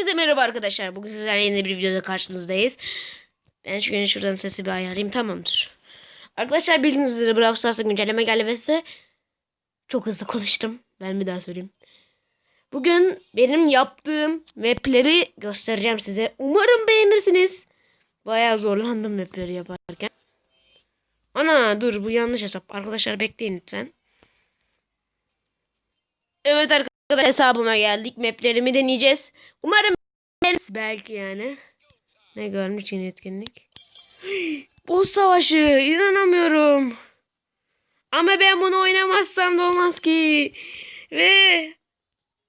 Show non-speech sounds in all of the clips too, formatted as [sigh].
Herkese merhaba arkadaşlar. Bugün sizlerle yeni bir videoda karşınızdayız. Ben şu gün şuradan sesi bir ayarlayayım. Tamamdır. Arkadaşlar bildiğiniz üzere Brawl Stars'a güncelleme geldi ve size çok hızlı konuştum. Ben bir daha söyleyeyim. Bugün benim yaptığım mapleri göstereceğim size. Umarım beğenirsiniz. Bayağı zorlandım mapleri yaparken. Ana dur bu yanlış hesap. Arkadaşlar bekleyin lütfen. Evet arkadaşlar hesabıma geldik. Maplerimi deneyeceğiz. Umarım. Belki yani. Ne görmüş yeni etkinlik. [gasps] Boss savaşı. inanamıyorum. Ama ben bunu oynamazsam da olmaz ki. Ve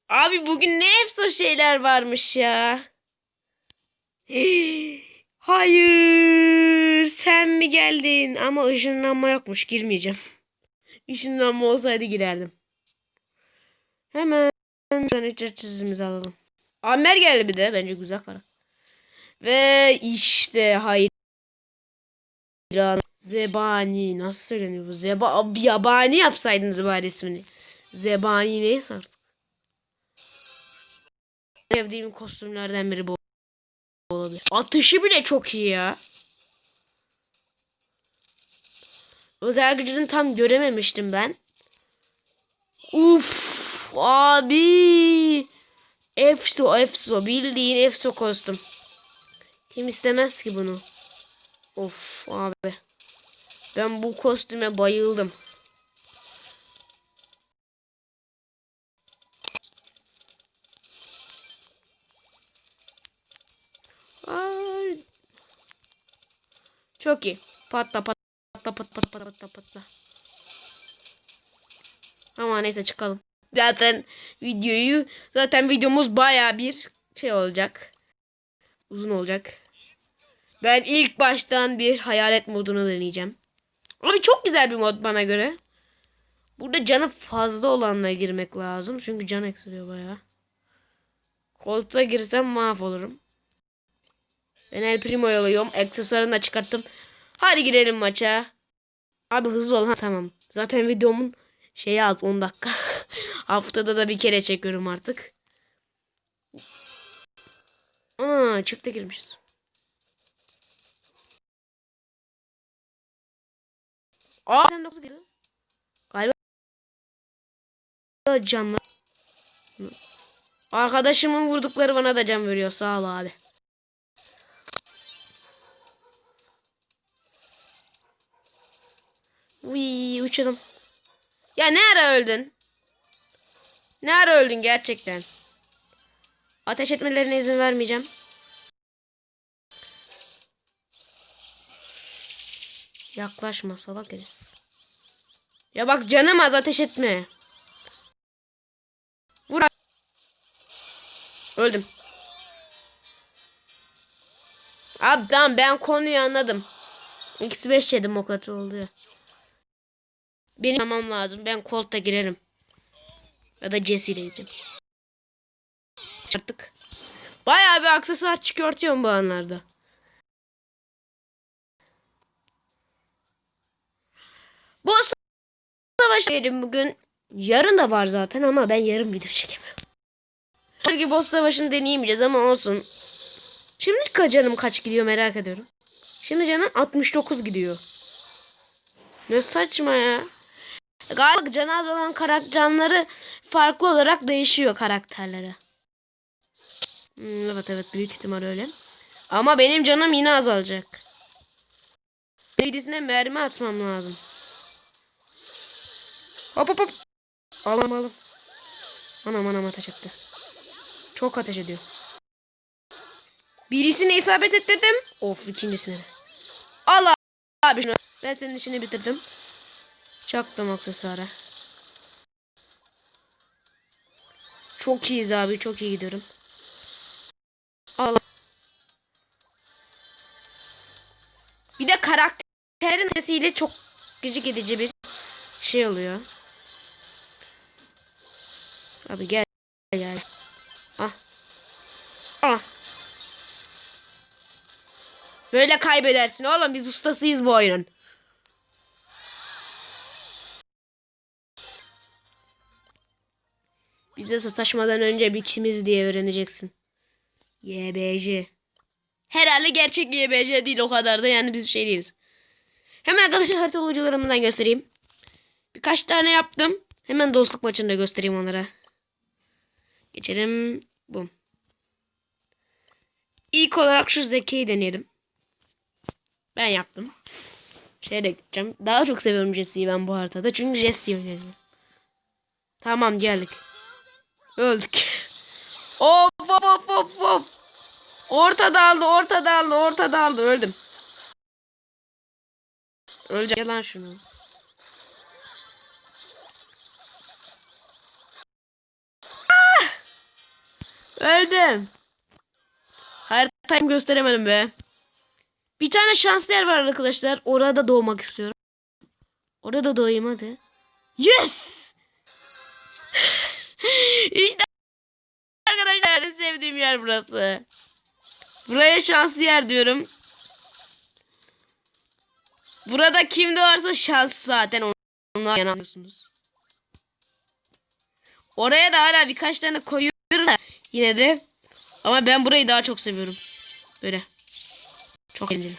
abi bugün ne efso şeyler varmış ya. [gasps] Hayır. Sen mi geldin? Ama ışınlanma yokmuş. Girmeyeceğim. [laughs] Işınlanma olsaydı girerdim. Hemen şu ücret çizimizi alalım. Amer geldi bir de. Bence güzel kara. Ve işte hayran. Zebani. Nasıl söyleniyor bu? Zeba yabani yapsaydınız bari ismini. Zebani neyse artık. Sevdiğim kostümlerden biri bu olabilir. Atışı bile çok iyi ya. Özel gücünü tam görememiştim ben. Uf. Abi. Efso efso. Bildiğin efso kostüm. Kim istemez ki bunu? Of abi. Ben bu kostüme bayıldım. Ay. Çok iyi. Patla patla patla patla patla patla. Ama neyse çıkalım. Zaten videoyu zaten videomuz baya bir şey olacak. Uzun olacak. Ben ilk baştan bir hayalet modunu deneyeceğim. Abi çok güzel bir mod bana göre. Burada canı fazla olanla girmek lazım. Çünkü can eksiliyor baya. Koltuğa girsem mahvolurum. Ben El Primo'yu alıyorum. Aksesuarını da çıkarttım. Hadi girelim maça. Abi hızlı ol. Ha, tamam. Zaten videomun şeyi az 10 dakika. [laughs] Haftada da bir kere çekiyorum artık. Aa, çifte girmişiz. Aa, sen 9 girdin. Galiba canlı. Arkadaşımın vurdukları bana da can veriyor. Sağ ol abi. Uy, uçalım. Ya ne ara öldün? Ne ara öldün gerçekten? Ateş etmelerine izin vermeyeceğim. Yaklaşma salak herif. Ya bak canım az ateş etme. Vur. Öldüm. Abi tamam ben konuyu anladım. X 5 yedim o kadar oluyor. Benim tamam lazım. Ben kolta girerim. Ya da Jesse ile gideceğim. Artık. Bayağı bir aksesuar çıkartıyorum bu anlarda. Bu savaş yedim bugün. Yarın da var zaten ama ben yarın video çekemiyorum. Belki boss savaşını deneyemeyeceğiz ama olsun. Şimdi kaç canım kaç gidiyor merak ediyorum. Şimdi canım 69 gidiyor. Ne saçma ya. Galiba canı az olan karakter canları farklı olarak değişiyor karakterlere. Hmm, evet evet büyük ihtimal öyle. Ama benim canım yine azalacak. Birisine mermi atmam lazım. Hop hop hop. Alam alam. Anam anam ateş etti. Çok ateş ediyor. Birisine isabet ettirdim. Of ikincisine de. Allah abi şunu. Ben senin işini bitirdim. Çaktım aksesuara. Çok iyiyiz abi. Çok iyi gidiyorum. Allah. Bir de karakterin sesiyle çok gıcık edici bir şey oluyor. Abi gel gel. Ah. Ah. Böyle kaybedersin oğlum biz ustasıyız bu oyunun. Bize sataşmadan önce bir kimiz diye öğreneceksin. YBC. Herhalde gerçek YBC değil o kadar da yani biz şey değiliz. Hemen arkadaşlar harita olucularımdan göstereyim. Birkaç tane yaptım. Hemen dostluk maçında göstereyim onlara. Geçelim. Bum. İlk olarak şu Zeki'yi deneyelim. Ben yaptım. Şeye de gideceğim. Daha çok seviyorum Jesse'yi ben bu haritada. Çünkü Jesse'yi. Tamam geldik. Öldük. Of of of of of. Orta daldı, orta daldı, orta daldı. Öldüm. Öleceğim lan şunu. Ah! Öldüm. Haritayı gösteremedim be. Bir tane şanslı yer var arkadaşlar. Orada doğmak istiyorum. Orada doğayım hadi. Yes! İşte arkadaşlar en sevdiğim yer burası. Buraya şanslı yer diyorum. Burada kim de varsa şans zaten onlar yanılıyorsunuz. Oraya da hala birkaç tane koyuyorum da yine de. Ama ben burayı daha çok seviyorum. Böyle. Çok eğlenceli.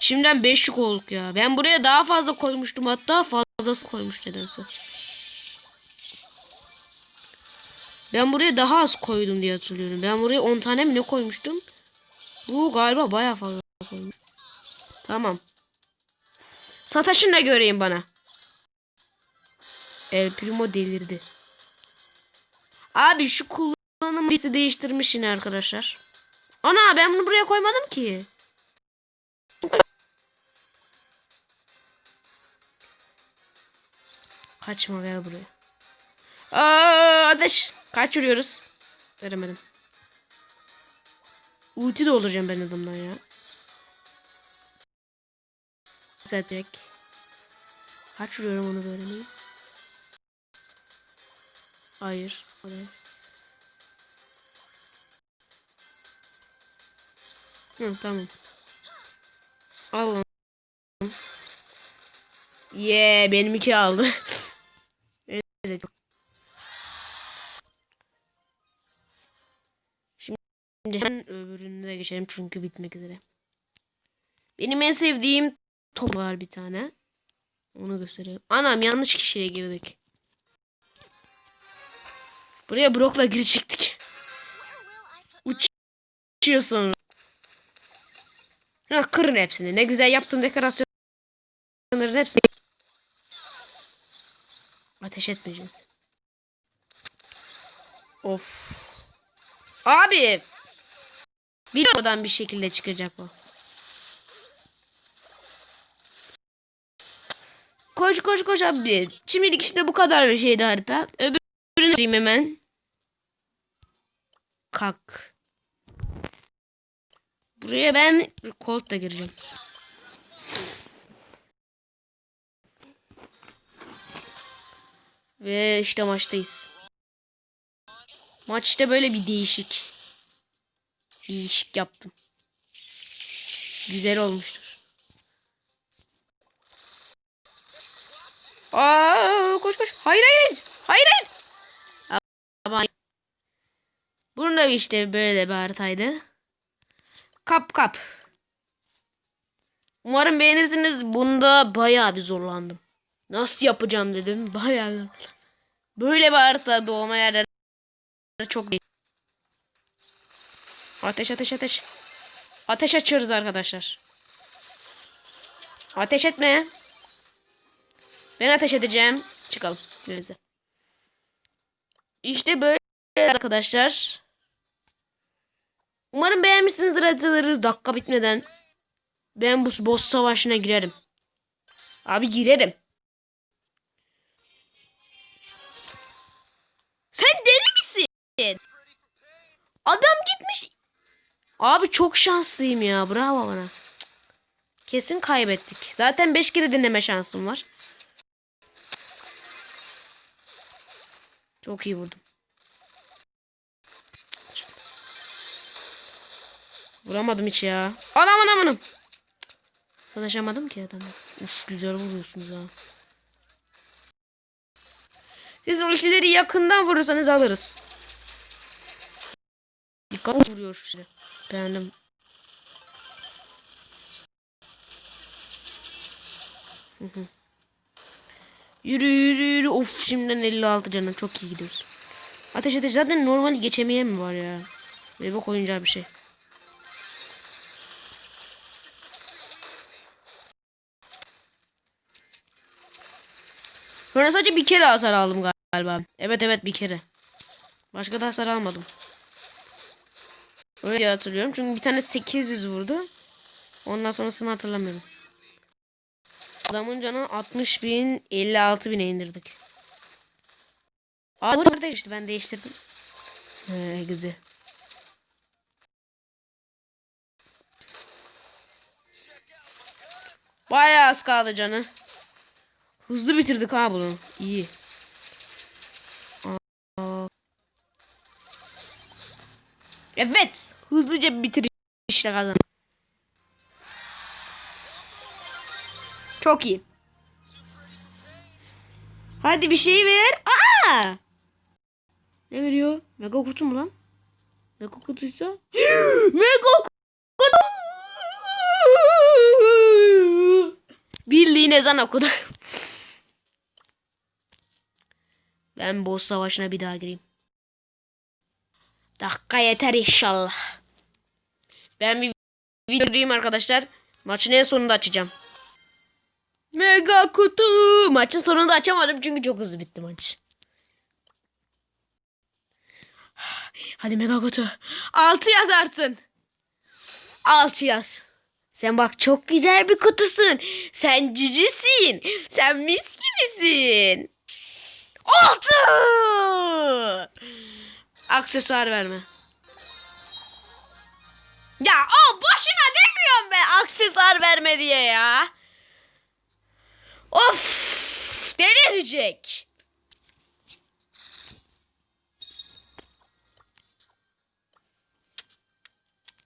Şimdiden 5 yük olduk ya. Ben buraya daha fazla koymuştum hatta fazlası koymuş nedense. Ben buraya daha az koydum diye hatırlıyorum. Ben buraya 10 tane mi ne koymuştum? Bu galiba bayağı fazla koymuş. Tamam. Sataşın da göreyim bana. El Primo delirdi. Abi şu kullanım birisi değiştirmiş yine arkadaşlar. Ana ben bunu buraya koymadım ki. Kaçma gel buraya. Aa, ateş. Kaçırıyoruz. Veremedim. Ulti dolduracağım ben adamdan ya. Setback. Kaçırıyorum onu böyle mi? Hayır. Oraya. Hı, tamam. Al lan. Yeah, benim iki aldı. [laughs] Şimdi hemen öbürüne geçelim çünkü bitmek üzere. Benim en sevdiğim top var bir tane. Onu göstereyim. Anam yanlış kişiye girdik. Buraya Brock'la girecektik. Uçuyor sonra. Ha, kırın hepsini. Ne güzel yaptığın dekorasyonların hepsini. Ateş etmeyeceğiz. Of. Abi. Bir oradan bir şekilde çıkacak o. Koş koş koş abi. Şimdilik işte bu kadar bir şeydi harita. Öbürünü vereyim hemen. Kalk. Buraya ben Colt da gireceğim. Ve işte maçtayız. Maçta böyle bir değişik. Değişik yaptım. Güzel olmuştur. Aa, koş koş. Hayır hayır. Hayır hayır. Ama Bunun da işte böyle bir haritaydı. Kap kap. Umarım beğenirsiniz. Bunda bayağı bir zorlandım. Nasıl yapacağım dedim. Bayağı. Böyle bir harita doğma yerleri çok değil. Ateş ateş ateş. Ateş açıyoruz arkadaşlar. Ateş etme. Ben ateş edeceğim. Çıkalım. Neyse. İşte böyle arkadaşlar. Umarım beğenmişsinizdir haritaları. Dakika bitmeden ben bu boss savaşına girerim. Abi girerim. Sen deli misin? Adam gitmiş. Abi çok şanslıyım ya. Bravo bana. Kesin kaybettik. Zaten 5 kere dinleme şansım var. Çok iyi vurdum. Vuramadım hiç ya. Anam anam. Sataşamadım ki adamı. Uf güzel vuruyorsunuz ha. Siz ultileri yakından vurursanız alırız. Kafa vuruyor şimdi. Beğendim. Yürü yürü yürü. Of şimdiden 56 canım. Çok iyi gidiyoruz. Ateş ateş zaten normal geçemeyen mi var ya? Ve bak oyuncağı bir şey. Sonra sadece bir kere hasar aldım galiba. Evet evet bir kere. Başka da hasar almadım. Öyle hatırlıyorum. Çünkü bir tane 800 vurdu. Ondan sonrasını hatırlamıyorum. Adamın canı 60 bin 56 bine indirdik. Aa bu değişti ben değiştirdim. He güzel. Bayağı az kaldı canı. Hızlı bitirdik ha bunu. İyi. Evet. Hızlıca bitir işte kazan. Çok iyi. Hadi bir şey ver. Aa! Ne veriyor? Mega kutu mu lan? Mega kutuysa? [gasps] Mega kutu! Birliğin ezan okudu. [laughs] Ben boss savaşına bir daha gireyim. Dakika yeter inşallah. Ben bir video gireyim arkadaşlar. Maçın en sonunda açacağım. Mega kutu. Maçın sonunda açamadım çünkü çok hızlı bitti maç. Hadi mega kutu. 6 yaz artın. 6 yaz. Sen bak çok güzel bir kutusun. Sen cicisin. Sen mis gibisin. Altı. Aksesuar verme. Ya o boşuna demiyorum ben aksesuar verme diye ya. Of delirecek.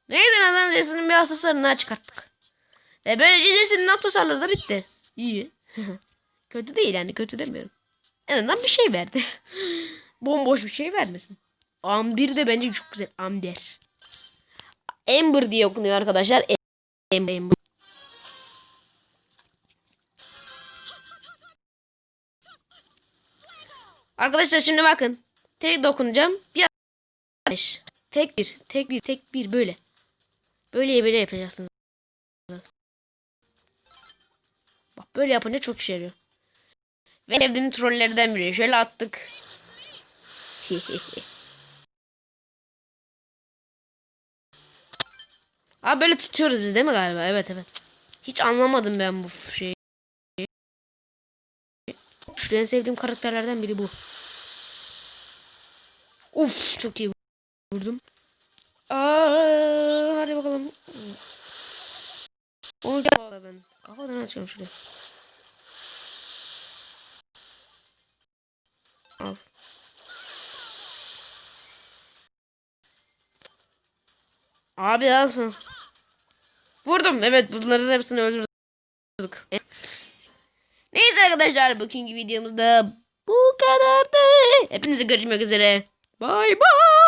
Neyse neden sesinin bir aksesuarını çıkarttık. Ve böylece sesinin aksesuarları da bitti. İyi. [laughs] kötü değil yani kötü demiyorum. En azından bir şey verdi. [laughs] Bomboş bir şey vermesin. Amber de bence çok güzel. Amber. Amber diye okunuyor arkadaşlar. Amber. Amber. Arkadaşlar şimdi bakın. Tek dokunacağım. Bir ateş. Tek bir. Tek bir. Tek bir. Böyle. Böyle böyle yapacaksınız. Bak böyle yapınca çok işe yarıyor. Ve sevdiğim trollerden biri. Şöyle attık. [laughs] Abi böyle tutuyoruz biz değil mi galiba? Evet evet. Hiç anlamadım ben bu şeyi. En sevdiğim karakterlerden biri bu. Uf çok iyi vurdum. Aa, hadi bakalım. Onu gel ben. Kafadan açıyorum şuraya. Al. Abi al. Vurdum. Evet bunların hepsini öldürdük. Neyse arkadaşlar bugünkü videomuzda bu kadardı. Hepinize görüşmek üzere. Bay bay.